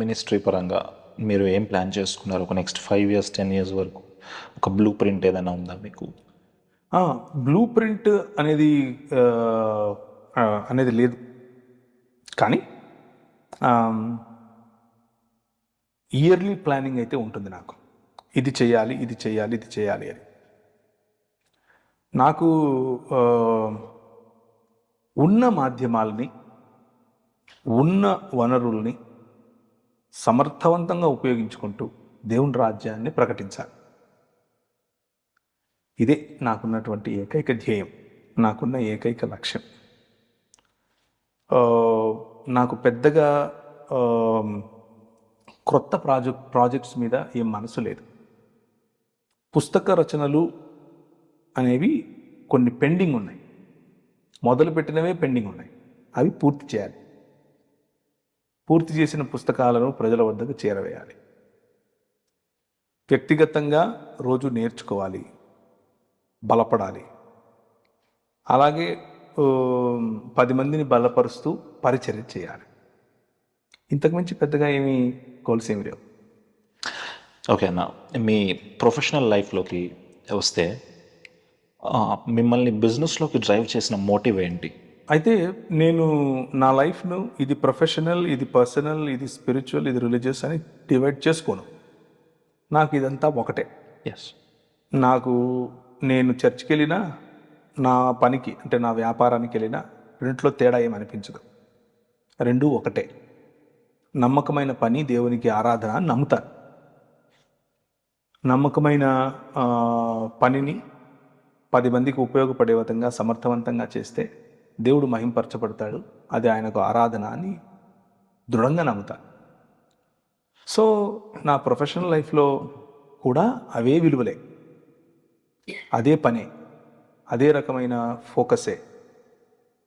Ministry పరంగా మీరు ఏం ప్లాన్ చేసుకున్నారు? ఒక next five years ten years వరకు? ఒక బ్లూ ప్రింట్ ఏదైనా ఉందా మీకు? బ్లూ ప్రింట్ అనేది అనేది లేదు. కానీ ఇయర్లీ ప్లానింగ్ అయితే ఉంటుంది నాకు. ఇది చేయాలి ఇది చేయాలి ఇది చేయాలి అని. నాకు ఉన్న మాధ్యమాలని ఉన్న వనరుల్ని సమర్థవంతంగా ఉపయోగించుకుంటూ దేవుని రాజ్యాన్ని ప్రకటించాలి. ఇదే నాకున్నటువంటి ఏకైక ధ్యేయం నాకున్న ఏకైక లక్ష్యం. నాకు పెద్దగా క్రొత్త ప్రాజెక్ట్ ప్రాజెక్ట్స్ మీద ఏం మనసు లేదు. పుస్తక రచనలు అనేవి కొన్ని పెండింగ్ ఉన్నాయి. మొదలు పెట్టినవే పెండింగ్ ఉన్నాయి. అవి పూర్తి చేయాలి. పూర్తి చేసిన పుస్తకాలను ప్రజల వద్దకు చేరవేయాలి. వ్యక్తిగతంగా రోజు నేర్చుకోవాలి. బలపడాలి. అలాగే పది మందిని బలపరుస్తూ పరిచర్య చేయాలి. ఇంతకు మించి పెద్దగా ఏమి గోల్స్ ఏమి లేవు. ఓకే అన్న. మీ ప్రొఫెషనల్ లైఫ్లోకి వస్తే మిమ్మల్ని బిజినెస్లోకి డ్రైవ్ చేసిన మోటివ్ ఏంటి? అయితే నేను నా లైఫ్ను ఇది ప్రొఫెషనల్ ఇది పర్సనల్ ఇది స్పిరిచువల్ ఇది రిలీజియస్ అని డివైడ్ చేసుకోను. నాకు ఇదంతా ఒకటే. ఎస్ నాకు నేను చర్చ్కి వెళ్ళినా నా పనికి అంటే నా వ్యాపారానికి వెళ్ళినా రెంట్లో తేడా ఏం అనిపించదు. రెండూ ఒకటే. నమ్మకమైన పని దేవునికి ఆరాధన నమ్ముతాను. నమ్మకమైన పనిని పది మందికి ఉపయోగపడే విధంగా సమర్థవంతంగా చేస్తే దేవుడు మహింపరచబడతాడు. అది ఆయనకు ఆరాధన అని దృఢంగా నమ్ముతాను. సో నా ప్రొఫెషనల్ లైఫ్లో కూడా అవే విలువలే. అదే పనే అదే రకమైన ఫోకసే.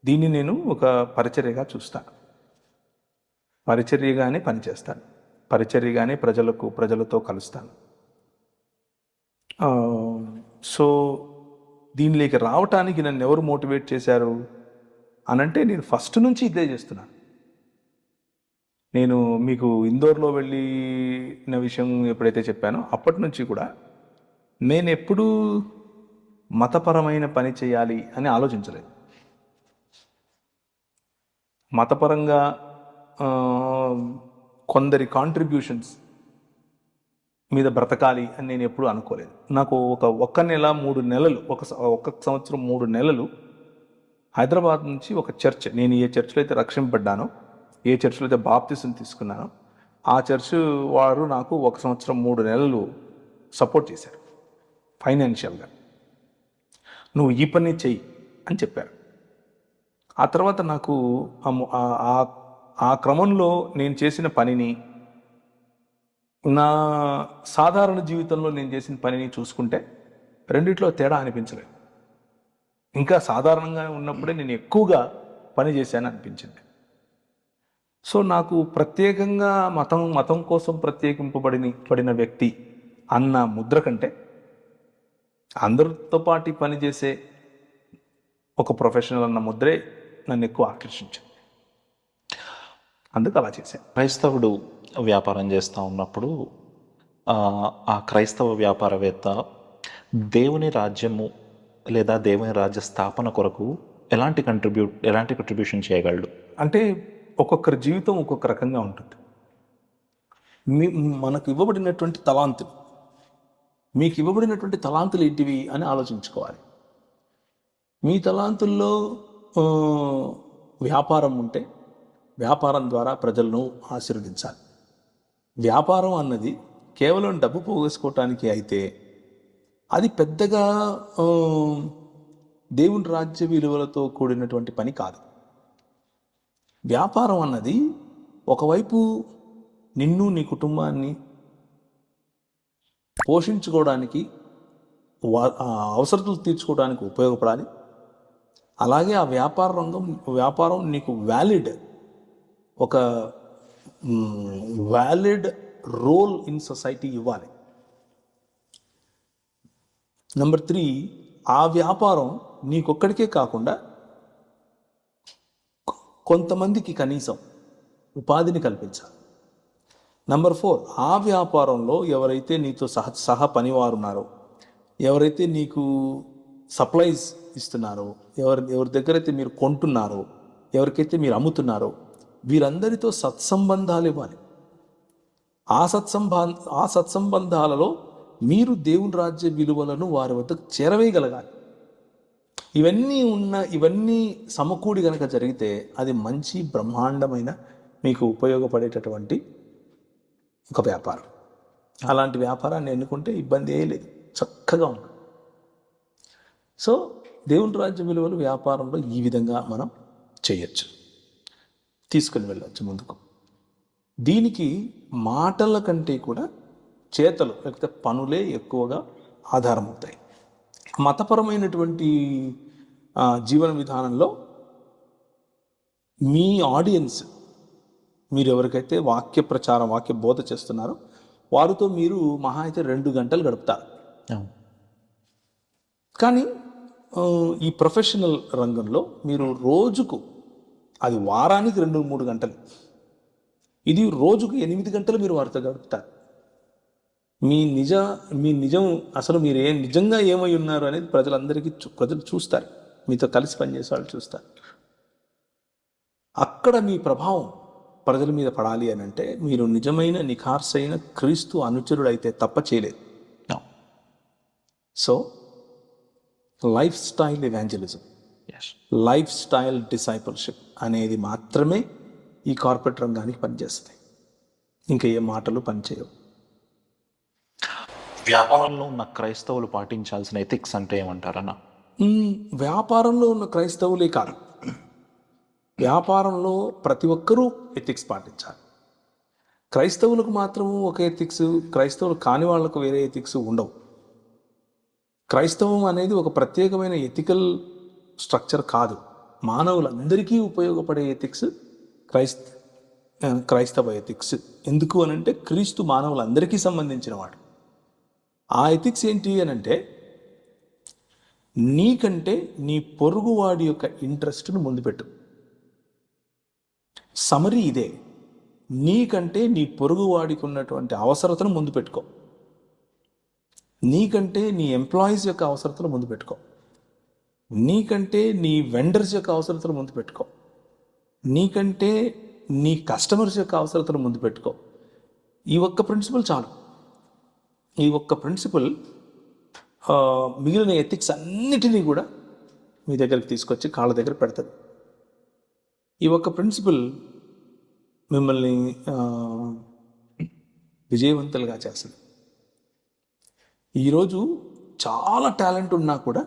దీన్ని నేను ఒక పరిచర్యగా చూస్తాను. పరిచర్యగానే పనిచేస్తాను. పరిచర్యగానే ప్రజలకు ప్రజలతో కలుస్తాను. సో దీనిలోకి రావటానికి నన్ను ఎవరు మోటివేట్ చేశారు? అనంటే నేను ఫస్ట్ నుంచి ఇదే చేస్తున్నాను. నేను మీకు ఇందోర్లో వెళ్ళిన విషయం ఎప్పుడైతే చెప్పానో అప్పటి నుంచి కూడా నేను ఎప్పుడూ మతపరమైన పని చేయాలి అని ఆలోచించలేదు. మతపరంగా కొందరి కాంట్రిబ్యూషన్స్ మీద బ్రతకాలి అని నేను ఎప్పుడూ అనుకోలేదు. నాకు ఒక ఒక్క నెల మూడు నెలలు ఒక ఒక్క సంవత్సరం మూడు నెలలు హైదరాబాద్ నుంచి ఒక చర్చ్ నేను ఏ చర్చ్లో అయితే రక్షింపబడ్డానో ఏ చర్చ్లో అయితే బాప్తిసం తీసుకున్నానో ఆ చర్చ్ వారు నాకు ఒక సంవత్సరం మూడు నెలలు సపోర్ట్ చేశారు ఫైనాన్షియల్గా. నువ్వు ఈ పని చెయ్యి అని చెప్పారు. ఆ తర్వాత నాకు ఆ ఆ క్రమంలో నేను చేసిన పనిని నా సాధారణ జీవితంలో నేను చేసిన పనిని చూసుకుంటే రెండిట్లో తేడా అనిపించలేదు. ఇంకా సాధారణంగా ఉన్నప్పుడే నేను ఎక్కువగా పని చేశాను అనిపించింది. సో నాకు ప్రత్యేకంగా మతం మతం కోసం ప్రత్యేకింపబడిన పడిన వ్యక్తి అన్న ముద్ర కంటే అందరితో పాటు పనిచేసే ఒక ప్రొఫెషనల్ అన్న ముద్రే నన్ను ఎక్కువ ఆకర్షించింది. అందుకు అలా చేశాను. క్రైస్తవుడు వ్యాపారం చేస్తూ ఉన్నప్పుడు ఆ, ఆ క్రైస్తవ వ్యాపారవేత్త దేవుని రాజ్యము లేదా దేవుని రాజ్య స్థాపన కొరకు ఎలాంటి కంట్రిబ్యూట్ ఎలాంటి కంట్రిబ్యూషన్ చేయగలడు? అంటే ఒక్కొక్కరి జీవితం ఒక్కొక్క రకంగా ఉంటుంది. మీ మనకు ఇవ్వబడినటువంటి తలాంతులు. మీకు ఇవ్వబడినటువంటి తలాంతులు ఏంటివి అని ఆలోచించుకోవాలి. మీ తలాంతుల్లో వ్యాపారం ఉంటే వ్యాపారం ద్వారా ప్రజలను ఆశీర్వదించాలి. వ్యాపారం అన్నది కేవలం డబ్బు పోగేసుకోవటానికి అయితే అది పెద్దగా దేవుని రాజ్య విలువలతో కూడినటువంటి పని కాదు. వ్యాపారం అన్నది ఒకవైపు నిన్ను నీ కుటుంబాన్ని పోషించుకోవడానికి అవసరతలు తీర్చుకోవడానికి ఉపయోగపడాలి. అలాగే ఆ వ్యాపార రంగం వ్యాపారం నీకు వ్యాలిడ్ ఒక వ్యాలిడ్ రోల్ ఇన్ సొసైటీ ఇవ్వాలి. నెంబర్ త్రీ ఆ వ్యాపారం నీకొక్కడికే కాకుండా కొంతమందికి కనీసం ఉపాధిని కల్పించాలి. నంబర్ ఫోర్ ఆ వ్యాపారంలో ఎవరైతే నీతో సహ సహ పనివారు ఉన్నారో ఎవరైతే నీకు సప్లైస్ ఇస్తున్నారో ఎవరి ఎవరి దగ్గర అయితే మీరు కొంటున్నారో ఎవరికైతే మీరు అమ్ముతున్నారో వీరందరితో సత్సంబంధాలు ఇవ్వాలి. ఆ సత్సంబా ఆ సత్సంబంధాలలో మీరు దేవుని రాజ్య విలువలను వారి వద్దకు చేరవేయగలగాలి. ఇవన్నీ ఉన్న ఇవన్నీ సమకూడి కనుక జరిగితే అది మంచి బ్రహ్మాండమైన మీకు ఉపయోగపడేటటువంటి ఒక వ్యాపారం. అలాంటి వ్యాపారాన్ని ఎన్నుకుంటే ఇబ్బంది ఏ లేదు. చక్కగా ఉంది సో దేవుని రాజ్య విలువలు వ్యాపారంలో ఈ విధంగా మనం చేయొచ్చు. తీసుకుని వెళ్ళవచ్చు ముందుకు. దీనికి మాటల కంటే కూడా చేతలు లేకపోతే పనులే ఎక్కువగా ఆధారం అవుతాయి మతపరమైనటువంటి జీవన విధానంలో మీ ఆడియన్స్ మీరు ఎవరికైతే వాక్య ప్రచారం వాక్య బోధ చేస్తున్నారో వారితో మీరు మహా అయితే రెండు గంటలు గడుపుతారు. కానీ ఈ ప్రొఫెషనల్ రంగంలో మీరు రోజుకు అది వారానికి రెండు మూడు గంటలు. ఇది రోజుకు ఎనిమిది గంటలు మీరు వారితో గడుపుతారు. మీ నిజ మీ నిజం అసలు మీరు ఏ నిజంగా ఏమై ఉన్నారు అనేది ప్రజలందరికీ ప్రజలు చూస్తారు. మీతో కలిసి పనిచేసే వాళ్ళు చూస్తారు. అక్కడ మీ ప్రభావం ప్రజల మీద పడాలి అని అంటే మీరు నిజమైన నిఖార్సైన క్రీస్తు అనుచరుడైతే తప్ప చేయలేదు. So lifestyle evangelism Yes. Lifestyle discipleship అనేది మాత్రమే ఈ కార్పొరేట్ రంగానికి పనిచేస్తుంది. ఇంకా ఏ మాటలు పనిచేయవు. వ్యాపారంలో ఉన్న క్రైస్తవులు పాటించాల్సిన ఎథిక్స్ అంటే ఏమంటారన్న? వ్యాపారంలో ఉన్న క్రైస్తవులే కాదు. వ్యాపారంలో ప్రతి ఒక్కరూ ఎథిక్స్ పాటించాలి. క్రైస్తవులకు మాత్రము ఒక ఎథిక్స్ క్రైస్తవులు కాని వాళ్ళకు వేరే ఎథిక్స్ ఉండవు. క్రైస్తవం అనేది ఒక ప్రత్యేకమైన ఎథికల్ స్ట్రక్చర్ కాదు. మానవులందరికీ ఉపయోగపడే ఎథిక్స్ క్రైస్త క్రైస్తవ ఎథిక్స్. ఎందుకు అనంటే క్రీస్తు మానవులందరికీ సంబంధించిన వాడు. ఆ ఎథిక్స్ ఏంటి అని అంటే నీకంటే నీ పొరుగువాడి యొక్క ఇంట్రెస్ట్ను ముందు పెట్టు. సమరీ ఇదే. నీకంటే నీ పొరుగువాడికి ఉన్నటువంటి అవసరతను ముందు పెట్టుకో. నీకంటే నీ ఎంప్లాయీస్ యొక్క అవసరతలు ముందు పెట్టుకో. నీకంటే నీ వెండర్స్ యొక్క అవసరతలు ముందు పెట్టుకో. నీకంటే నీ కస్టమర్స్ యొక్క అవసరతను ముందు పెట్టుకో. ఈ ఒక్క ప్రిన్సిపల్ చాలు. ఈ ఒక్క ప్రిన్సిపల్ మిగిలిన ఎథిక్స్ అన్నిటినీ కూడా మీ దగ్గరికి తీసుకొచ్చి కాళ్ళ దగ్గర పెడతది. ఈ ఒక్క ప్రిన్సిపల్ మిమ్మల్ని విజయవంతులుగా చేస్తుంది. ఈరోజు చాలా టాలెంట్ ఉన్నా కూడా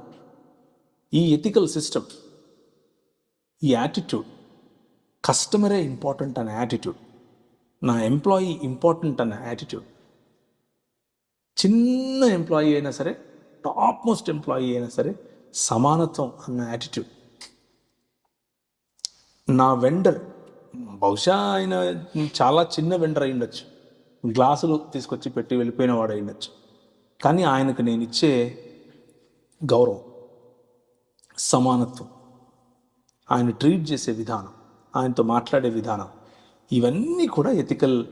ఈ ఎథికల్ సిస్టమ్ ఈ యాటిట్యూడ్ కస్టమరే ఇంపార్టెంట్ అనే యాటిట్యూడ్ నా ఎంప్లాయీ ఇంపార్టెంట్ అనే యాటిట్యూడ్ చిన్న ఎంప్లాయీ అయినా సరే టాప్ మోస్ట్ ఎంప్లాయీ అయినా సరే సమానత్వం అన్న యాటిట్యూడ్ నా వెండర్ బహుశా ఆయన చాలా చిన్న వెండర్ అయి ఉండొచ్చు. గ్లాసులు తీసుకొచ్చి పెట్టి వెళ్ళిపోయిన వాడు అయి ఉండొచ్చు. కానీ ఆయనకు నేను ఇచ్చే గౌరవం సమానత్వం ఆయన ట్రీట్ చేసే విధానం ఆయనతో మాట్లాడే విధానం ఇవన్నీ కూడా ఎథికల్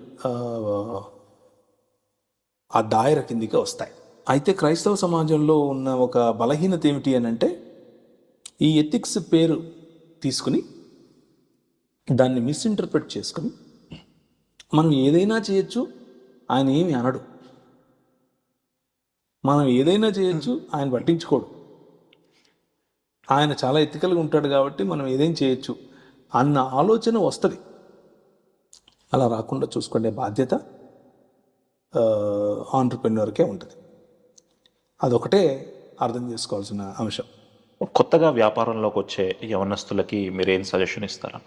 ఆ దాయర కిందికి వస్తాయి. అయితే క్రైస్తవ సమాజంలో ఉన్న ఒక బలహీనత ఏమిటి అని అంటే ఈ ఎథిక్స్ పేరు తీసుకుని దాన్ని మిస్ఇంటర్ప్రిట్ చేసుకుని మనం ఏదైనా చేయొచ్చు ఆయన ఏమి అనడు. మనం ఏదైనా చేయొచ్చు ఆయన పట్టించుకోడు. ఆయన చాలా ఎథికల్గా ఉంటాడు కాబట్టి మనం ఏదైనా చేయొచ్చు అన్న ఆలోచన వస్తుంది. అలా రాకుండా చూసుకునే బాధ్యత. ఆంటర్ప్రెన్యూర్కే ఉంటుంది. అదొకటే అర్థం చేసుకోవాల్సిన అంశం. కొత్తగా వ్యాపారంలోకి వచ్చే యవనస్తులకి మీరు సజెషన్ ఇస్తారా?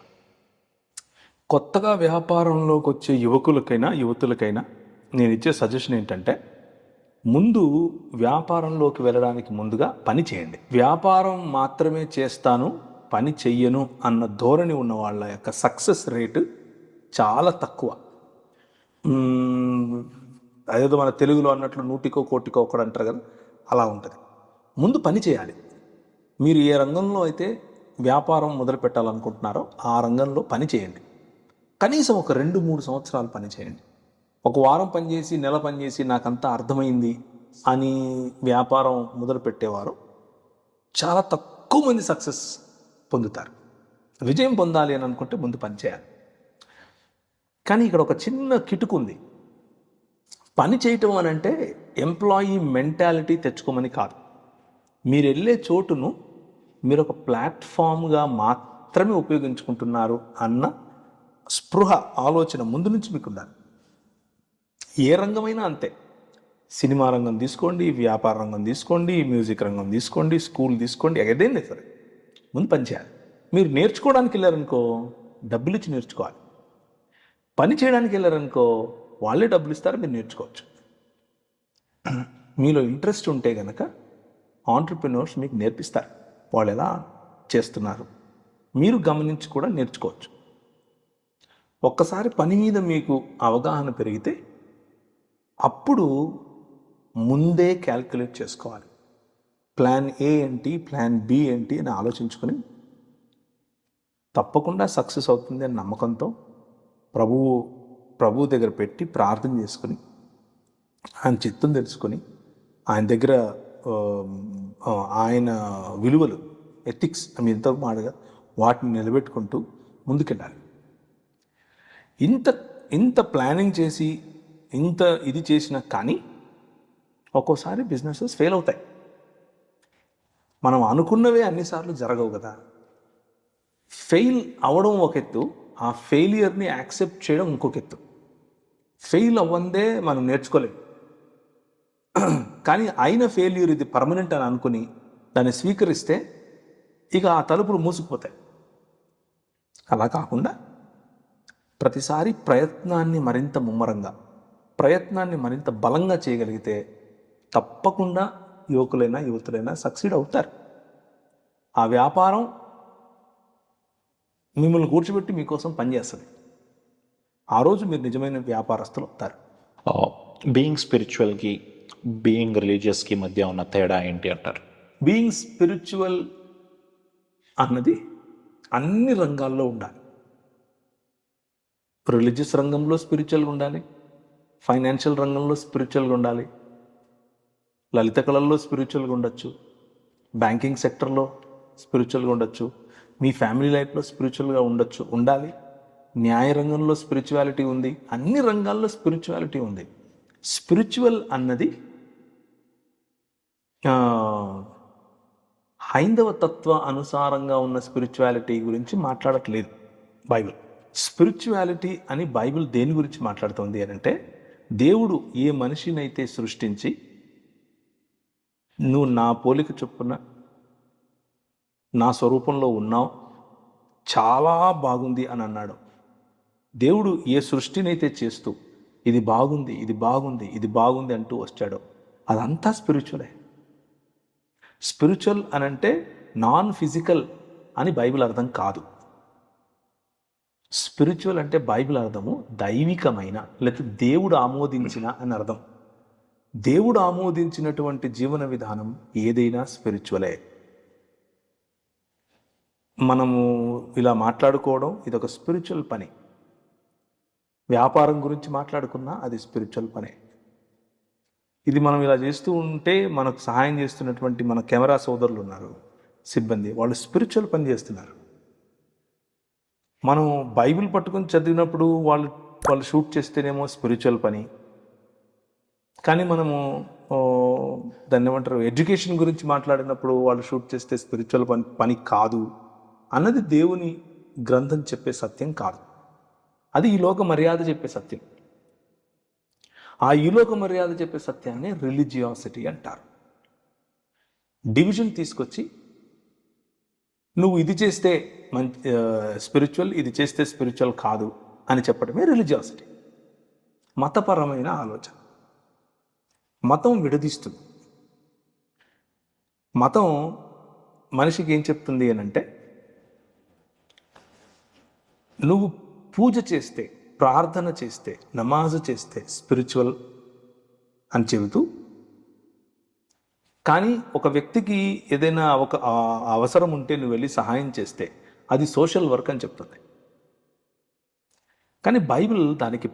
కొత్తగా వ్యాపారంలోకి వచ్చే యువకులకైనా యువతులకైనా నేను ఇచ్చే సజెషన్ ఏంటంటే ముందు వ్యాపారంలోకి వెళ్ళడానికి ముందుగా పని చేయండి. వ్యాపారం మాత్రమే చేస్తాను పని చెయ్యను అన్న ధోరణి ఉన్న వాళ్ళ యొక్క సక్సెస్ రేటు చాలా తక్కువ. అదేదో మన తెలుగులో అన్నట్లు నూటికో కోటికో ఒకడు అంటారు కదా అలా ఉంటుంది. ముందు పని చేయాలి. మీరు ఏ రంగంలో అయితే వ్యాపారం మొదలు పెట్టాలనుకుంటున్నారో ఆ రంగంలో పని చేయండి. కనీసం ఒక రెండు మూడు సంవత్సరాలు పని చేయండి. ఒక వారం పనిచేసి నెల పనిచేసి నాకంతా అర్థమైంది అని వ్యాపారం మొదలు పెట్టేవారు చాలా తక్కువ మంది సక్సెస్ పొందుతారు. విజయం పొందాలి అని అనుకుంటే ముందు పని చేయాలి. కానీ ఇక్కడ ఒక చిన్న కిటుకు ఉంది పని చేయటం అని అంటే ఎంప్లాయీ మెంటాలిటీ తెచ్చుకోమని కాదు. మీరు వెళ్ళే చోటును మీరు ఒక ప్లాట్ఫామ్గా మాత్రమే ఉపయోగించుకుంటున్నారు అన్న స్పృహ ఆలోచన ముందు నుంచి మీకు ఉండాలి ఏ రంగమైనా అంతే. సినిమా రంగం తీసుకోండి వ్యాపార రంగం తీసుకోండి మ్యూజిక్ రంగం తీసుకోండి స్కూల్ తీసుకోండి ఏదైనా సరే ముందు పని చేయాలి. మీరు నేర్చుకోవడానికి వెళ్ళారనుకో డబ్బులు ఇచ్చి నేర్చుకోవాలి. పని చేయడానికి వెళ్ళారనుకో వాళ్ళే డబ్బులు ఇస్తారు మీరు నేర్చుకోవచ్చు. మీలో ఇంట్రెస్ట్ ఉంటే కనుక ఆంటర్ప్రినర్స్ మీకు నేర్పిస్తారు. వాళ్ళు ఎలా చేస్తున్నారు మీరు గమనించి కూడా నేర్చుకోవచ్చు. ఒక్కసారి పని మీద మీకు అవగాహన పెరిగితే అప్పుడు ముందే క్యాల్కులేట్ చేసుకోవాలి. ప్లాన్ ఏ ఏంటి ప్లాన్ బి ఏంటి అని ఆలోచించుకొని తప్పకుండా సక్సెస్ అవుతుంది అని నమ్మకంతో ప్రభువు ప్రభువు దగ్గర పెట్టి ప్రార్థన చేసుకొని ఆయన చిత్తం తెలుసుకొని ఆయన దగ్గర ఆయన విలువలు ఎథిక్స్ అని ఎంతో మాడగా వాటిని నిలబెట్టుకుంటూ ముందుకెళ్ళాలి. ఇంత ఇంత ప్లానింగ్ చేసి ఇంత ఇది చేసినా కానీ ఒక్కోసారి బిజినెసెస్ ఫెయిల్ అవుతాయి. మనం అనుకున్నవే అన్నిసార్లు జరగవు కదా. ఫెయిల్ అవడం ఒక ఎత్తు ఆ ఫెయిలియర్ని యాక్సెప్ట్ చేయడం ఇంకొక ఎత్తు. ఫెయిల్ అవ్వందే మనం నేర్చుకోలేం. కానీ అయిన ఫెయిల్యూర్ ఇది పర్మనెంట్ అని అనుకుని దాన్ని స్వీకరిస్తే ఇక ఆ తలుపులు మూసుకుపోతాయి. అలా కాకుండా ప్రతిసారి ప్రయత్నాన్ని మరింత ముమ్మరంగా ప్రయత్నాన్ని మరింత బలంగా చేయగలిగితే తప్పకుండా యువకులైనా యువతులైనా సక్సీడ్ అవుతారు. ఆ వ్యాపారం మిమ్మల్ని కూర్చోబెట్టి మీకోసం పనిచేస్తుంది. ఆ రోజు మీరు నిజమైన వ్యాపారస్తులు అవుతారు. బీయింగ్ స్పిరిచువల్కి బీయింగ్ రిలీజియస్కి మధ్య ఉన్న తేడా ఏంటి అంటారు? బీయింగ్ స్పిరిచువల్ అన్నది అన్ని రంగాల్లో ఉండాలి. రిలీజియస్ రంగంలో స్పిరిచువల్గా ఉండాలి. ఫైనాన్షియల్ రంగంలో స్పిరిచువల్గా ఉండాలి. లలిత కళల్లో స్పిరిచువల్గా ఉండొచ్చు. బ్యాంకింగ్ సెక్టర్లో స్పిరిచువల్గా ఉండొచ్చు. మీ ఫ్యామిలీ లైఫ్లో స్పిరిచువల్గా ఉండొచ్చు ఉండాలి. న్యాయ రంగంలో స్పిరిచువాలిటీ ఉంది అన్ని రంగాల్లో స్పిరిచువాలిటీ ఉంది. స్పిరిచువల్ అన్నది హైందవ తత్వ అనుసారంగా ఉన్న స్పిరిచువాలిటీ గురించి మాట్లాడట్లేదు బైబిల్. స్పిరిచువాలిటీ అని బైబిల్ దేని గురించి మాట్లాడుతుంది అని అంటే దేవుడు ఏ మనిషినైతే సృష్టించి నువ్వు నా పోలిక చొప్పున నా స్వరూపంలో ఉన్నావు చాలా బాగుంది అని అన్నాడు దేవుడు ఏ సృష్టినైతే చేస్తూ ఇది బాగుంది ఇది బాగుంది ఇది బాగుంది అంటూ వచ్చాడో అదంతా స్పిరిచువలే స్పిరిచువల్ అని అంటే నాన్ ఫిజికల్ అని బైబిల్ అర్థం కాదు. స్పిరిచువల్ అంటే బైబిల్ అర్థము దైవికమైన లేకపోతే దేవుడు ఆమోదించిన అని అర్థం. దేవుడు ఆమోదించినటువంటి జీవన విధానం ఏదైనా స్పిరిచువలే మనము ఇలా మాట్లాడుకోవడం ఇది ఒక స్పిరిచువల్ పని. వ్యాపారం గురించి మాట్లాడుకున్నా అది స్పిరిచువల్ పనే. ఇది మనం ఇలా చేస్తూ ఉంటే మనకు సహాయం చేస్తున్నటువంటి మన కెమెరా సోదరులు ఉన్నారు సిబ్బంది. వాళ్ళు స్పిరిచువల్ పని చేస్తున్నారు. మనం బైబిల్ పట్టుకొని చదివినప్పుడు వాళ్ళు వాళ్ళు షూట్ చేస్తేనేమో స్పిరిచువల్ పని. కానీ మనము దాన్ని ఏమంటారు ఎడ్యుకేషన్ గురించి మాట్లాడినప్పుడు వాళ్ళు షూట్ చేస్తే స్పిరిచువల్ పని పని కాదు అన్నది దేవుని గ్రంథం చెప్పే సత్యం కాదు. అది ఈ లోక మర్యాద చెప్పే సత్యం. ఆ ఈ లోక మర్యాద చెప్పే సత్యాన్ని రిలీజియాసిటీ అంటారు. డివిజన్ తీసుకొచ్చి నువ్వు ఇది చేస్తే మంచి స్పిరిచువల్ ఇది చేస్తే స్పిరిచువల్ కాదు అని చెప్పడమే రిలీజియాసిటీ. మతపరమైన ఆలోచన. మతం విడదీస్తుంది. మతం మనిషికి ఏం చెప్తుంది అని అంటే నువ్వు పూజ చేస్తే ప్రార్థన చేస్తే నమాజ్ చేస్తే స్పిరిచువల్ అని చెబుతూ కానీ ఒక వ్యక్తికి ఏదైనా ఒక అవసరం ఉంటే నువ్వు వెళ్ళి సహాయం చేస్తే అది సోషల్ వర్క్ అని చెప్తుంది. కానీ బైబిల్ దానికి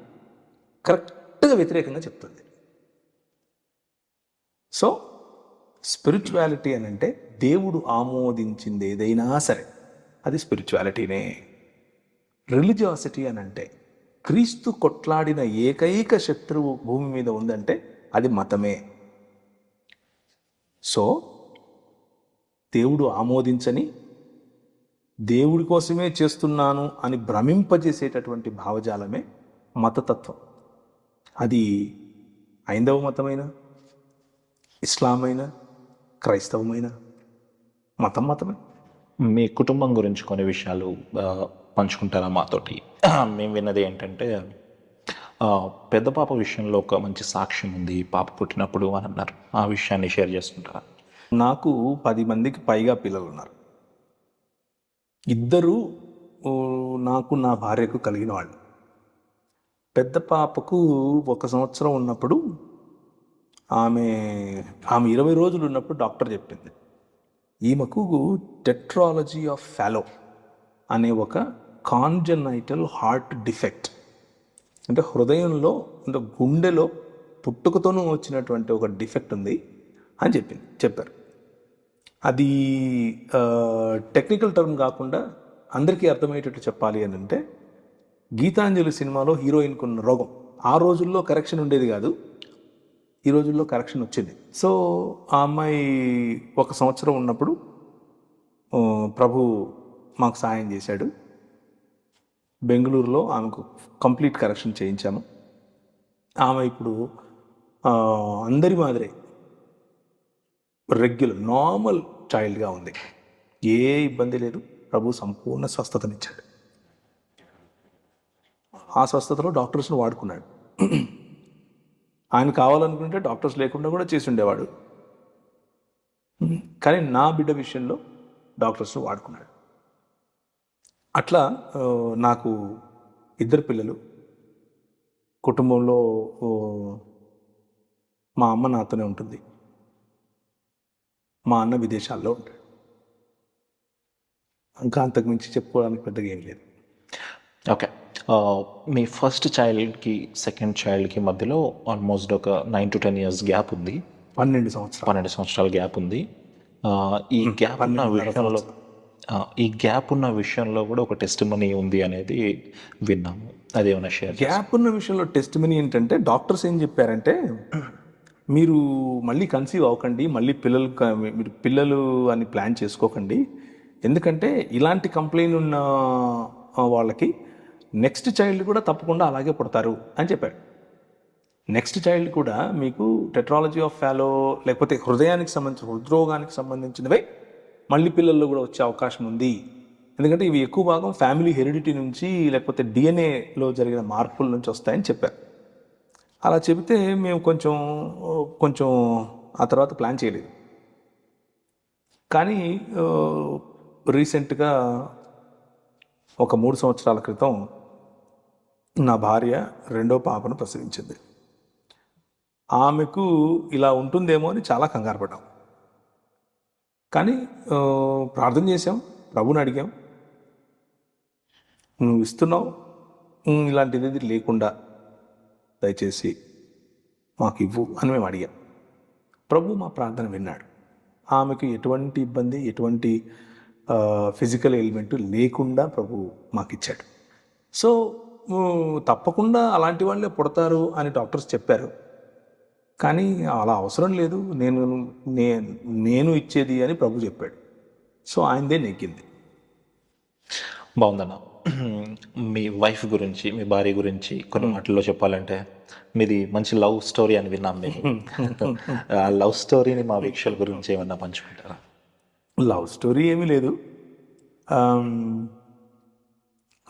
కరెక్ట్గా వ్యతిరేకంగా చెప్తుంది. సో స్పిరిచువాలిటీ అని అంటే దేవుడు ఆమోదించింది ఏదైనా సరే అది స్పిరిచువాలిటీనే రిలిజియాసిటీ అని అంటే క్రీస్తు కొట్లాడిన ఏకైక శత్రువు భూమి మీద ఉందంటే అది మతమే. సో దేవుడు ఆమోదించని దేవుడి కోసమే చేస్తున్నాను అని భ్రమింపజేసేటటువంటి భావజాలమే మతతత్వం. అది ఐందవ మతమైన ఇస్లామైన క్రైస్తవమైన మతం మతమే. మీ కుటుంబం గురించి కొన్ని విషయాలు పంచుకుంటారా మాతోటి? మేము విన్నది ఏంటంటే పెద్ద పాప విషయంలో ఒక మంచి సాక్ష్యం ఉంది. పాప పుట్టినప్పుడు అని అన్నారు. ఆ విషయాన్ని షేర్ చేసుకుంటారా? నాకు పది మందికి పైగా పిల్లలు ఉన్నారు. ఇద్దరు నాకు నా భార్యకు కలిగిన వాళ్ళు. పెద్ద పాపకు ఒక సంవత్సరం ఉన్నప్పుడు ఆమె ఆమె ఇరవై రోజులు ఉన్నప్పుడు డాక్టర్ చెప్పింది. ఈమెకు టెట్రాలజీ ఆఫ్ ఫాలో. అనే ఒక కాన్జనైటల్ హార్ట్ డిఫెక్ట్. అంటే హృదయంలో అంటే గుండెలో పుట్టుకతోనూ వచ్చినటువంటి ఒక డిఫెక్ట్ ఉంది అని చెప్పింది చెప్పారు. అది టెక్నికల్ టర్మ్ కాకుండా అందరికీ అర్థమయ్యేటట్టు చెప్పాలి అని అంటే గీతాంజలి సినిమాలో హీరోయిన్కి ఉన్న రోగం. ఆ రోజుల్లో కరెక్షన్ ఉండేది కాదు. ఈ రోజుల్లో కరెక్షన్ వచ్చింది. సో ఆ అమ్మాయి ఒక సంవత్సరం ఉన్నప్పుడు ప్రభు మాకు సాయం చేశాడు. బెంగళూరులో ఆమెకు కంప్లీట్ కరెక్షన్ చేయించాము ఆమె ఇప్పుడు అందరి మాదిరే రెగ్యులర్ నార్మల్ చైల్డ్గా ఉంది. ఏ ఇబ్బంది లేదు. ప్రభు సంపూర్ణ స్వస్థతనిచ్చాడు. ఆ స్వస్థతలో డాక్టర్స్ని వాడుకున్నాడు. ఆయన కావాలనుకుంటే డాక్టర్స్ లేకుండా కూడా చేసి ఉండేవాడు. కానీ నా బిడ్డ విషయంలో డాక్టర్స్ని వాడుకున్నాడు. అట్లా నాకు ఇద్దరు పిల్లలు. కుటుంబంలో మా అమ్మ నాతోనే ఉంటుంది. మా అన్న విదేశాల్లో ఉంటాడు. ఇంకా అంతకుమించి చెప్పుకోవడానికి పెద్దగా ఏం లేదు. ఓకే. మీ ఫస్ట్ చైల్డ్కి సెకండ్ చైల్డ్కి మధ్యలో ఆల్మోస్ట్ ఒక nine to ten years gap ఉంది. పన్నెండు సంవత్సరాలు. పన్నెండు సంవత్సరాల గ్యాప్ ఉంది. ఈ గ్యాప్ ఉన్న విషయంలో ఈ గ్యాప్ ఉన్న విషయంలో కూడా ఒక టెస్ట్ మనీ ఉంది అనేది విన్నాము. అదేమైనా షేర్ గ్యాప్ ఉన్న విషయంలో టెస్ట్ మనీ ఏంటంటే డాక్టర్స్ ఏం చెప్పారంటే మీరు మళ్ళీ కన్సీవ్ అవ్వకండి మళ్ళీ పిల్లలు మీరు పిల్లలు అని ప్లాన్ చేసుకోకండి. ఎందుకంటే ఇలాంటి కంప్లైంట్ ఉన్న వాళ్ళకి నెక్స్ట్ చైల్డ్ కూడా తప్పకుండా అలాగే పుడతారు అని చెప్పారు. నెక్స్ట్ చైల్డ్ కూడా మీకు టెట్రాలజీ ఆఫ్ ఫాలో లేకపోతే హృదయానికి సంబంధించిన హృద్రోగానికి సంబంధించినవే మళ్ళీ పిల్లల్లో కూడా వచ్చే అవకాశం ఉంది. ఎందుకంటే ఇవి ఎక్కువ భాగం ఫ్యామిలీ హెరిడిటీ నుంచి లేకపోతే డిఎన్ఏలో జరిగిన మార్పుల నుంచి వస్తాయని చెప్పారు. అలా చెబితే మేము కొంచెం కొంచెం ఆ తర్వాత ప్లాన్ చేయలేదు. కానీ రీసెంట్గా ఒక మూడు సంవత్సరాల క్రితం నా భార్య రెండో పాపను ప్రసవించింది. ఆమెకు ఇలా ఉంటుందేమో అని చాలా కంగారు పడ్డాం. కానీ ప్రార్థన చేసాం ప్రభుని అడిగాం. నువ్వు ఇస్తున్నావు ఇలాంటిది ఏది లేకుండా దయచేసి మాకు ఇవ్వు అని మేము అడిగాం. ప్రభు మా ప్రార్థన విన్నాడు. ఆమెకు ఎటువంటి ఇబ్బంది ఎటువంటి ఫిజికల్ ఎలిమెంట్ లేకుండా ప్రభు మాకు ఇచ్చాడు సో తప్పకుండా అలాంటి వాళ్ళే పుడతారు అని డాక్టర్స్ చెప్పారు. కానీ అలా అవసరం లేదు. నేను నే- నేను ఇచ్చేది అని ప్రభు చెప్పాడు. సో ఆయనదే నెగ్గింది. బాగుందన్న. మీ వైఫ్ గురించి మీ భార్య గురించి కొన్ని మాటల్లో చెప్పాలంటే మీది మంచి లవ్ స్టోరీ అని విన్నాం మేము. ఆ లవ్ స్టోరీని మా వీక్షల గురించి ఏమన్నా పంచుకుంటారా? లవ్ స్టోరీ ఏమీ లేదు.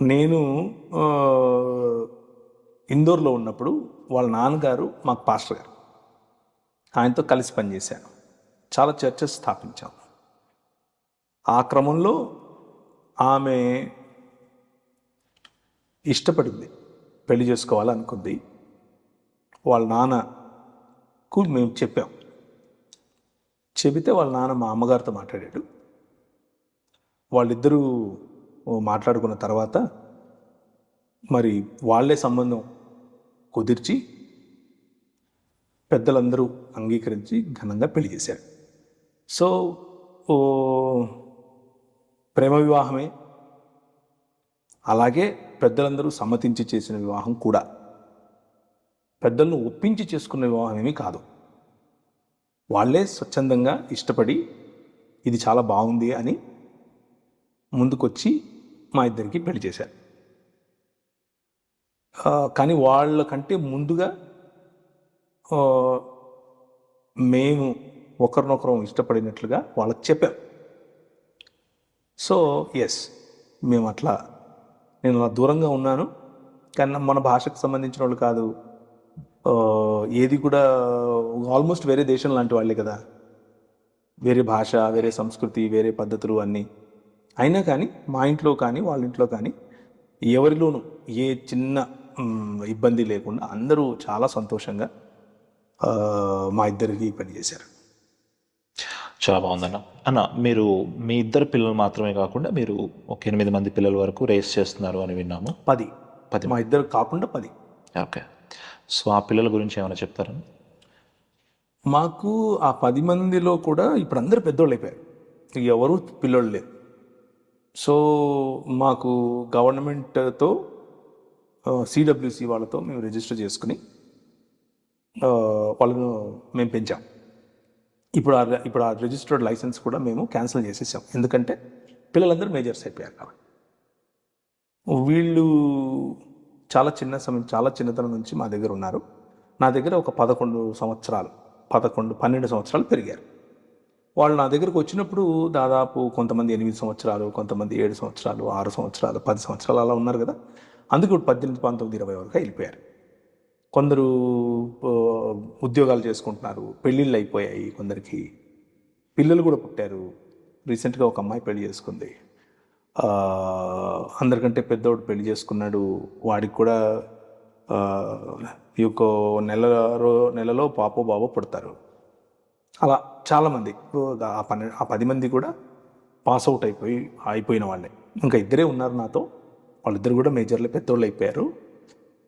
నేను ఇందోర్లో ఉన్నప్పుడు వాళ్ళ నాన్నగారు మాకు పాస్టర్ గారు. ఆయనతో కలిసి పనిచేశాను. చాలా చర్చెస్ స్థాపించాం. ఆ క్రమంలో ఆమె ఇష్టపడింది. పెళ్ళి చేసుకోవాలనుకుంది. వాళ్ళ నాన్నకు మేము చెప్పాం. చెబితే వాళ్ళ నాన్న మా అమ్మగారితో మాట్లాడాడు. వాళ్ళిద్దరూ మాట్లాడుకున్న తర్వాత మరి వాళ్ళే సంబంధం కుదిర్చి పెద్దలందరూ అంగీకరించి ఘనంగా పెళ్ళి చేశారు. సో ఓ, ప్రేమ వివాహమే. అలాగే పెద్దలందరూ సమ్మతించి చేసిన వివాహం కూడా. పెద్దలను ఒప్పించి చేసుకున్న వివాహం ఏమీ కాదు. వాళ్ళే స్వచ్ఛందంగా ఇష్టపడి ఇది చాలా బాగుంది అని ముందుకొచ్చి మా ఇద్దరికి పెళ్ళి చేశారు. కానీ వాళ్ళకంటే ముందుగా మేము ఒకరినొకరం ఇష్టపడినట్లుగా వాళ్ళకి చెప్పాం. సో ఎస్ మేము అట్లా నేను అలా దూరంగా ఉన్నాను. కానీ మన భాషకు సంబంధించిన వాళ్ళు కాదు. ఏది కూడా ఆల్మోస్ట్ వేరే దేశం లాంటి వాళ్ళే కదా. వేరే భాష వేరే సంస్కృతి వేరే పద్ధతులు అన్నీ. అయినా కానీ మా ఇంట్లో కానీ వాళ్ళ ఇంట్లో కానీ ఎవరిలోనూ ఏ చిన్న ఇబ్బంది లేకుండా అందరూ చాలా సంతోషంగా మా ఇద్దరికి పని చేశారు చాలా బాగుందన్న. అన్న మీరు మీ ఇద్దరు పిల్లలు మాత్రమే కాకుండా మీరు ఒక ఎనిమిది మంది పిల్లల వరకు రేస్ చేస్తున్నారు అని విన్నాము. పది. పది. మా ఇద్దరు కాకుండా పది. ఓకే. సో ఆ పిల్లల గురించి ఏమైనా చెప్తారా? మాకు ఆ పది మందిలో కూడా ఇప్పుడు అందరు పెద్దోళ్ళు అయిపోయారు. ఎవరు పిల్లోళ్ళు లేరు. సో మాకు గవర్నమెంట్తో సిడబ్ల్యూసి వాళ్ళతో మేము రిజిస్టర్ చేసుకుని వాళ్ళను మేము పెంచాం. ఇప్పుడు ఆ ఇప్పుడు ఆ రిజిస్టర్డ్ లైసెన్స్ కూడా మేము క్యాన్సిల్ చేసేసాం. ఎందుకంటే పిల్లలందరూ మేజర్స్ అయిపోయారు కాబట్టి. వీళ్ళు చాలా చిన్న సమయం చాలా చిన్నతనం నుంచి మా దగ్గర ఉన్నారు. నా దగ్గర ఒక పదకొండు సంవత్సరాలు పదకొండు పన్నెండు సంవత్సరాలు పెరిగారు. వాళ్ళు నా దగ్గరకు వచ్చినప్పుడు దాదాపు కొంతమంది ఎనిమిది సంవత్సరాలు కొంతమంది ఏడు సంవత్సరాలు ఆరు సంవత్సరాలు పది సంవత్సరాలు అలా ఉన్నారు కదా. అందుకు పద్దెనిమిది పంతొమ్మిది ఇరవై వరకు వెళ్ళిపోయారు. కొందరు ఉద్యోగాలు చేసుకుంటున్నారు పెళ్ళిళ్ళు అయిపోయాయి కొందరికి. పిల్లలు కూడా పుట్టారు. రీసెంట్గా ఒక అమ్మాయి పెళ్ళి చేసుకుంది. అందరికంటే పెద్దోడు పెళ్ళి చేసుకున్నాడు. వాడికి కూడా ఆ, ఈ యొక్క నెల నెలలో పాపో బాబో పుడతారు. అలా చాలామంది ఆ పన్నె ఆ పది మంది కూడా పాస్ అవుట్ అయిపోయి అయిపోయిన వాళ్ళే. ఇంకా ఇద్దరే ఉన్నారు నాతో. వాళ్ళిద్దరు కూడా మేజర్లో పెద్దోళ్ళు అయిపోయారు.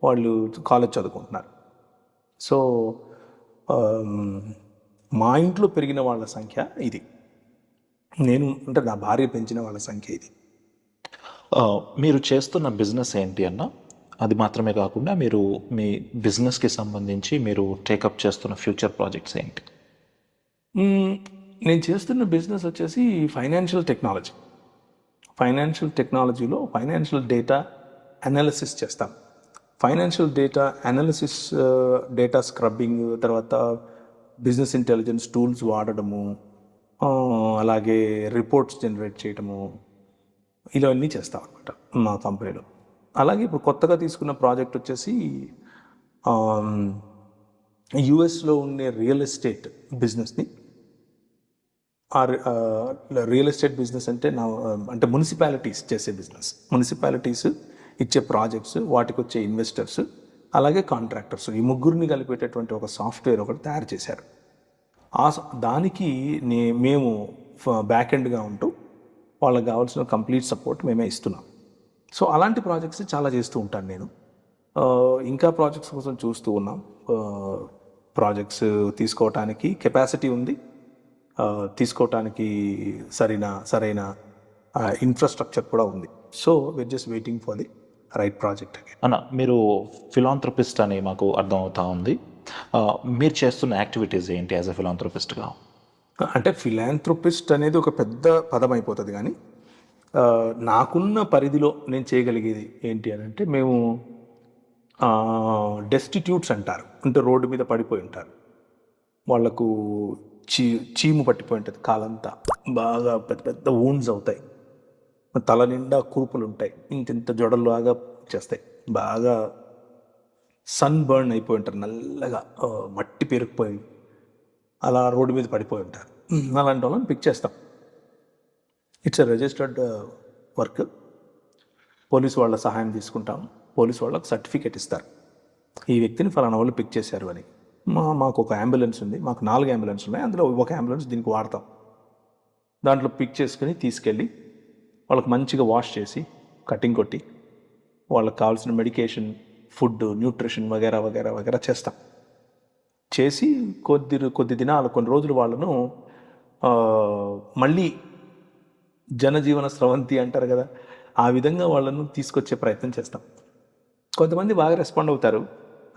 వాళ్ళు కాలేజ్ చదువుకుంటున్నారు. సో ఆమ్, మా ఇంట్లో పెరిగిన వాళ్ళ సంఖ్య ఇది. నేను అంటే నా భార్య పెంచిన వాళ్ళ సంఖ్య ఇది. మీరు చేస్తున్న బిజినెస్ ఏంటి అన్న? అది మాత్రమే కాకుండా మీరు మీ బిజినెస్కి సంబంధించి మీరు టేకప్ చేస్తున్న ఫ్యూచర్ ప్రాజెక్ట్స్ ఏంటి? నేను చేస్తున్న బిజినెస్ వచ్చేసి ఫైనాన్షియల్ టెక్నాలజీ ఫైనాన్షియల్ టెక్నాలజీలో ఫైనాన్షియల్ డేటా అనాలిసిస్ చేస్తాం. Financial data analysis data scrubbing తర్వాత బిజినెస్ ఇంటెలిజెన్స్ టూల్స్ వాడడము అలాగే రిపోర్ట్స్ జనరేట్ చేయడము ఇలావన్నీ చేస్తాం అనమాట మా కంపెనీలో. అలాగే ఇప్పుడు కొత్తగా తీసుకున్న ప్రాజెక్ట్ వచ్చేసి యుఎస్లో ఉండే రియల్ ఎస్టేట్ బిజినెస్ని ఆ రియల్ ఎస్టేట్ బిజినెస్ అంటే నా అంటే మున్సిపాలిటీస్ చేసే బిజినెస్. మున్సిపాలిటీస్ ఇచ్చే ప్రాజెక్ట్స్ వాటికి వచ్చే ఇన్వెస్టర్స్ అలాగే కాంట్రాక్టర్స్. ఈ ముగ్గురిని కలిపేటటువంటి ఒక సాఫ్ట్వేర్ ఒకటి తయారు చేశారు. ఆ దానికి నే మేము బ్యాక్ ఎండ్గా ఉంటూ వాళ్ళకి కావాల్సిన కంప్లీట్ సపోర్ట్ మేమే ఇస్తున్నాం. సో అలాంటి ప్రాజెక్ట్స్ చాలా చేస్తూ ఉంటాను నేను. ఇంకా ప్రాజెక్ట్స్ కోసం చూస్తూ ఉన్నాం. ప్రాజెక్ట్స్ తీసుకోవటానికి కెపాసిటీ ఉంది. తీసుకోవటానికి సరైన సరైన ఇన్ఫ్రాస్ట్రక్చర్ కూడా ఉంది. So we're just waiting for the right project అన్న మీరు ఫిలాంథ్రపిస్ట్ అని మాకు అర్థమవుతా ఉంది. ఆ, మీరు చేస్తున్న యాక్టివిటీస్ ఏంటి యాజ్ అ ఫిలాంథ్రపిస్ట్గా అంటే ఫిలాంథ్రోపిస్ట్ అనేది ఒక పెద్ద పదం అయిపోతుంది కానీ నాకున్న పరిధిలో నేను చేయగలిగేది ఏంటి అని అంటే మేము డెస్టిట్యూట్స్ అంటారు. అంటే రోడ్డు మీద పడిపోయి ఉంటారు. వాళ్ళకు చీ చీము పట్టిపోయి ఉంటుంది కాలంతా. బాగా పెద్ద పెద్ద వూండ్స్ అవుతాయి. తల నిండా కూర్పులు ఉంటాయి ఇంత ఇంత జొడల్లాగా చేస్తాయి. బాగా సన్ బర్న్ అయిపోయి ఉంటారు. నల్లగా మట్టి పేరుకుపోయి అలా రోడ్డు మీద పడిపోయి ఉంటారు. అలాంటి వాళ్ళని పిక్ చేస్తాం. It's a registered work police వాళ్ళ సహాయం తీసుకుంటాం. పోలీసు వాళ్ళకి సర్టిఫికేట్ ఇస్తారు. ఈ వ్యక్తిని ఫలానా వాళ్ళు పిక్ చేశారు అని. మా మాకు ఒక అంబులెన్స్ ఉంది. మాకు నాలుగు అంబులెన్స్ ఉన్నాయి. అందులో ఒక అంబులెన్స్ దీనికి వాడతాం. దాంట్లో పిక్ చేసుకుని తీసుకెళ్ళి వాళ్ళకి మంచిగా వాష్ చేసి కటింగ్ కొట్టి వాళ్ళకి కావాల్సిన మెడికేషన్ ఫుడ్ న్యూట్రిషన్ వగేరా వగేరా వగేరా చేస్తాం. చేసి కొద్ది కొద్ది దినాలు కొన్ని రోజులు వాళ్ళను మళ్ళీ జనజీవన స్రవంతి అంటారు కదా ఆ విధంగా వాళ్ళను తీసుకొచ్చే ప్రయత్నం చేస్తాం. కొంతమంది బాగా రెస్పాండ్ అవుతారు.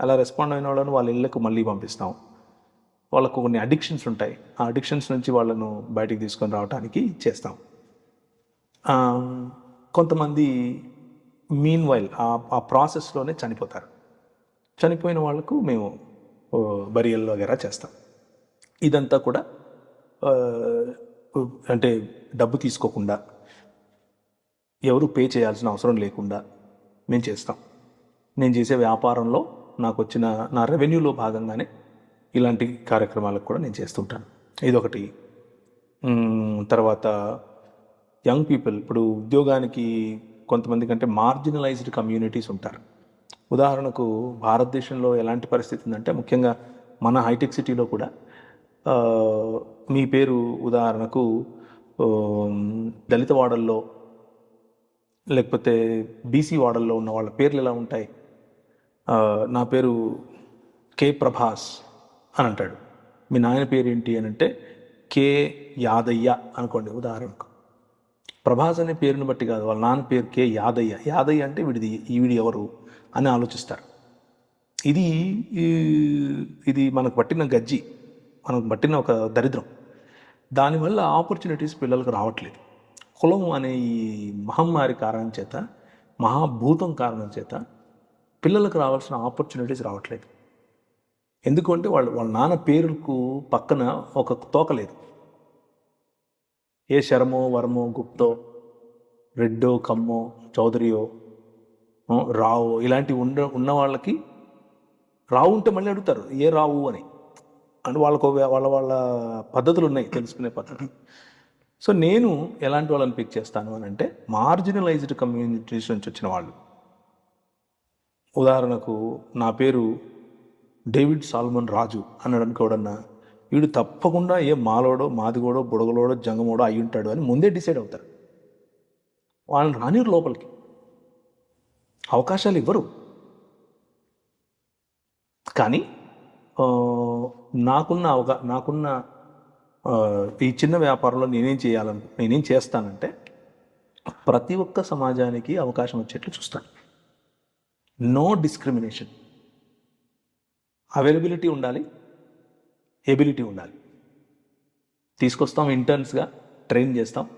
అలా రెస్పాండ్ అయిన వాళ్ళను వాళ్ళ ఇళ్ళకు మళ్ళీ పంపిస్తాం. వాళ్ళకు కొన్ని అడిక్షన్స్ ఉంటాయి. ఆ అడిక్షన్స్ నుంచి వాళ్ళను బయటికి తీసుకొని రావడానికి చేస్తాం. కొంతమంది మీన్ వైల్ ఆ ప్రాసెస్లోనే చనిపోతారు. చనిపోయిన వాళ్ళకు మేము బరియల్ వగేరా చేస్తాం. ఇదంతా కూడా అంటే డబ్బు తీసుకోకుండా ఎవరు పే చేయాల్సిన అవసరం లేకుండా మేము చేస్తాం. నేను చేసే వ్యాపారంలో నాకు వచ్చిన నా రెవెన్యూలో భాగంగానే ఇలాంటి కార్యక్రమాలకు కూడా నేను చేస్తుంటాను. ఇదొకటి. తర్వాత యంగ్ పీపుల్ ఇప్పుడు ఉద్యోగానికి కొంతమంది కంటే మార్జినలైజ్డ్ కమ్యూనిటీస్ ఉంటారు. ఉదాహరణకు భారతదేశంలో ఎలాంటి పరిస్థితి ఉందంటే ముఖ్యంగా మన హైటెక్ సిటీలో కూడా మీ పేరు ఉదాహరణకు దళిత వాడల్లో లేకపోతే బీసీ వాడల్లో ఉన్న వాళ్ళ పేర్లు ఎలా ఉంటాయి? నా పేరు కే ప్రభాస్ అని అంటాడు. మీ నాయన పేరు ఏంటి అని అంటే కే యాదయ్య అనుకోండి ఉదాహరణకు. ప్రభాస్ అనే పేరుని బట్టి కాదు వాళ్ళ నాన్న పేరు కే యాదయ్య. యాదయ్య అంటే వీడిది ఈవిడి ఎవరు అని ఆలోచిస్తారు. ఇది ఇది మనకు పట్టిన గజ్జి మనకు పట్టిన ఒక దరిద్రం. దానివల్ల ఆపర్చునిటీస్ పిల్లలకు రావట్లేదు. కులం అనే ఈ మహమ్మారి కారణం చేత మహాభూతం కారణం చేత పిల్లలకు రావాల్సిన ఆపర్చునిటీస్ రావట్లేదు. ఎందుకంటే వాళ్ళు వాళ్ళ నాన్న పేరుకు పక్కన ఒక తోక లేదు. ఏ శరమో వరమో గుప్తో రెడ్డో కమ్మో చౌదరియో రావు ఇలాంటివి ఉండ ఉన్న వాళ్ళకి రావు ఉంటే మళ్ళీ అడుగుతారు ఏ రావు అని. అంటే వాళ్ళకు వాళ్ళ వాళ్ళ పద్ధతులు ఉన్నాయి తెలుసుకునే పద్ధతి. సో నేను ఎలాంటి వాళ్ళని పిక్ చేస్తాను అని అంటే మార్జినలైజ్డ్ కమ్యూనిటీస్ నుంచి వచ్చిన వాళ్ళు. ఉదాహరణకు నా పేరు డేవిడ్ సాల్మన్ రాజు అన్నాడు అనుకోడన్నా వీడు తప్పకుండా ఏ మాలోడో మాదిగోడో బుడగలోడో జంగమోడో అయి ఉంటాడు అని ముందే డిసైడ్ అవుతారు. వాళ్ళని రానిరు లోపలికి. అవకాశాలు ఇవ్వరు. కానీ నాకున్న అవగా నాకున్న ఈ చిన్న వ్యాపారంలో నేనేం చేయాలను నేనేం చేస్తానంటే ప్రతి ఒక్క సమాజానికి అవకాశం వచ్చేట్లు చూస్తాను. No discrimination. అవైలబిలిటీ ఉండాలి. ఎబిలిటీ ఉండాలి. తీసుకొస్తాం ఇంటర్న్స్గా ట్రైన్ చేస్తాం.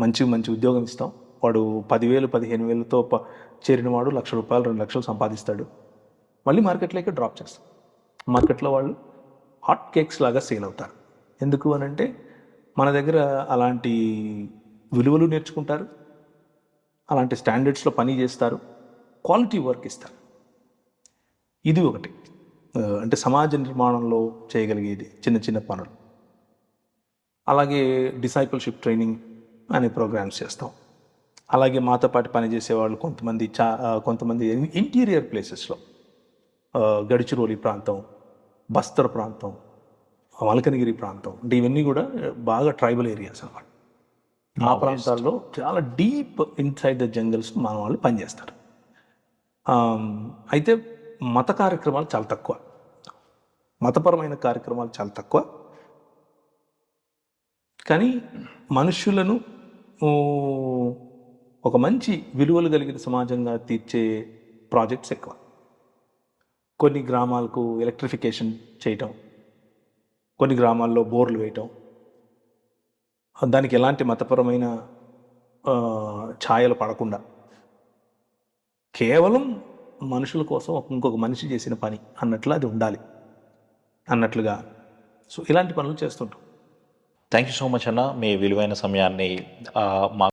మంచి మంచి ఉద్యోగం ఇస్తాం. వాడు పదివేలు పదిహేను వేలతో ప- చేరిన వాడు లక్ష రూపాయలు రెండు లక్షలు సంపాదిస్తాడు. మళ్ళీ మార్కెట్లోకి డ్రాప్ చేస్తాం. మార్కెట్లో వాళ్ళు హాట్ కేక్స్ లాగా సేల్ అవుతారు. ఎందుకు అని అంటే మన దగ్గర అలాంటి విలువలు నేర్చుకుంటారు. అలాంటి స్టాండర్డ్స్లో పని చేస్తారు. క్వాలిటీ వర్క్ ఇస్తారు. ఇది ఒకటి. అంటే సమాజ నిర్మాణంలో చేయగలిగేది చిన్న చిన్న పనులు. అలాగే డిసైపుల్షిప్ ట్రైనింగ్ అనే ప్రోగ్రామ్స్ చేస్తాం. అలాగే మాతో పాటు పనిచేసే వాళ్ళు కొంతమంది చా కొంతమంది ఇంటీరియర్ ప్లేసెస్లో గడిచిరోలి ప్రాంతం బస్తర్ ప్రాంతం మలకనగిరి ప్రాంతం అంటే ఇవన్నీ కూడా బాగా ట్రైబల్ ఏరియాస్ అన్నమాట. ఆ ప్రాంతాల్లో చాలా డీప్ ఇన్సైడ్ ద జంగల్స్ మన వాళ్ళు పనిచేస్తారు. అయితే మత కార్యక్రమాలు చాలా తక్కువ. మతపరమైన కార్యక్రమాలు చాలా తక్కువ. కానీ మనుష్యులను ఒక మంచి విలువలు కలిగిన సమాజంగా తీర్చే ప్రాజెక్ట్స్ ఎక్కువ. కొన్ని గ్రామాలకు ఎలక్ట్రిఫికేషన్ చేయటం కొన్ని గ్రామాల్లో బోర్లు వేయటం. దానికి ఎలాంటి మతపరమైన ఛాయలు పడకుండా. కేవలం మనుషుల కోసం ఇంకొక మనిషి చేసిన పని అన్నట్లు అది ఉండాలి. అన్నట్లుగా. సో ఇలాంటి పనులు చేస్తుంటాం. థ్యాంక్ యూ సో మచ్ అన్న. మీ విలువైన సమయాన్ని మా